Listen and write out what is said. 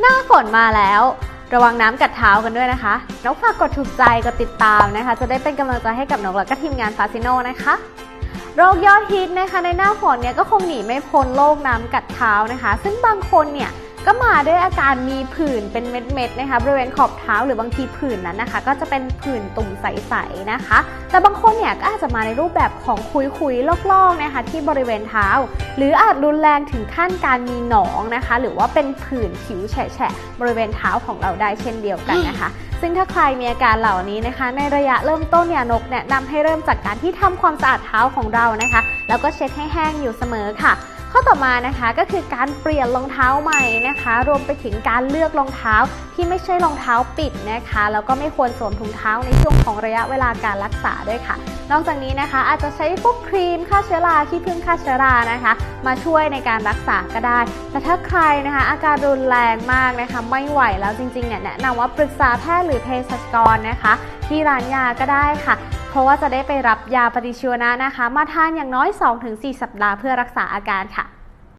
หน้าฝนมาแล้ว ระวังน้ำกัดเท้ากันด้วยนะคะนกฝากกดถูกใจกดติดตามนะคะ จะได้เป็นกำลังใจให้กับนกและก็ทีมงานฟาซิโนนะคะ โรคยอดฮิตนะคะในหน้าฝนเนี่ยก็คงหนีไม่พ้นโรคน้ำกัดเท้านะคะ ซึ่งบางคนเนี่ย ก็มาด้วยอาการมีผื่นเป็นเม็ดๆนะคะบริเวณขอบเท้าหรือบางทีผื่นนั้นนะคะ ก็จะเป็นผื่นตุ่มใสๆนะคะ แต่บางคนเนี่ยก็อาจจะมาในรูปแบบของคุยๆลอกๆนะคะที่บริเวณเท้า หรืออาจรุนแรงถึงขั้นการมีหนองนะคะ หรือว่าเป็นผื่นผิวแฉะๆบริเวณเท้าของเราได้เช่นเดียวกันนะคะ ซึ่งถ้าใครมีอาการเหล่านี้นะคะ ในระยะเริ่มต้นเนี่ยนกแนะนำให้เริ่มจากการที่ทำความสะอาดเท้าของเรานะคะ แล้วก็เช็ดให้แห้งอยู่เสมอค่ะ ข้อต่อมานะคะก็คือการเปลี่ยนรองเท้าใหม่นะคะ รวมไปถึงการเลือกรองเท้าที่ไม่ใช่รองเท้าปิดนะคะแล้วก็ไม่ควรสวมถุงเท้าในช่วงของระยะเวลาการรักษาด้วยค่ะ นอกจากนี้นะคะอาจจะใช้พวกครีมฆ่าเชื้อราที่พึ่งฆ่าเชื้อรานะคะ มาช่วยในการรักษาก็ได้ แต่ถ้าใครนะคะอาการรุนแรงมากนะคะไม่ไหวแล้วจริงๆเนี่ยแนะนำว่าปรึกษาแพทย์หรือเภสัชกรนะคะ ที่ร้านยาก็ได้ค่ะ เพราะว่าจะได้ไปรับยาปฏิชีวนะนะคะ มาทานอย่างน้อย 2-4 สัปดาห์เพื่อรักษาอาการค่ะ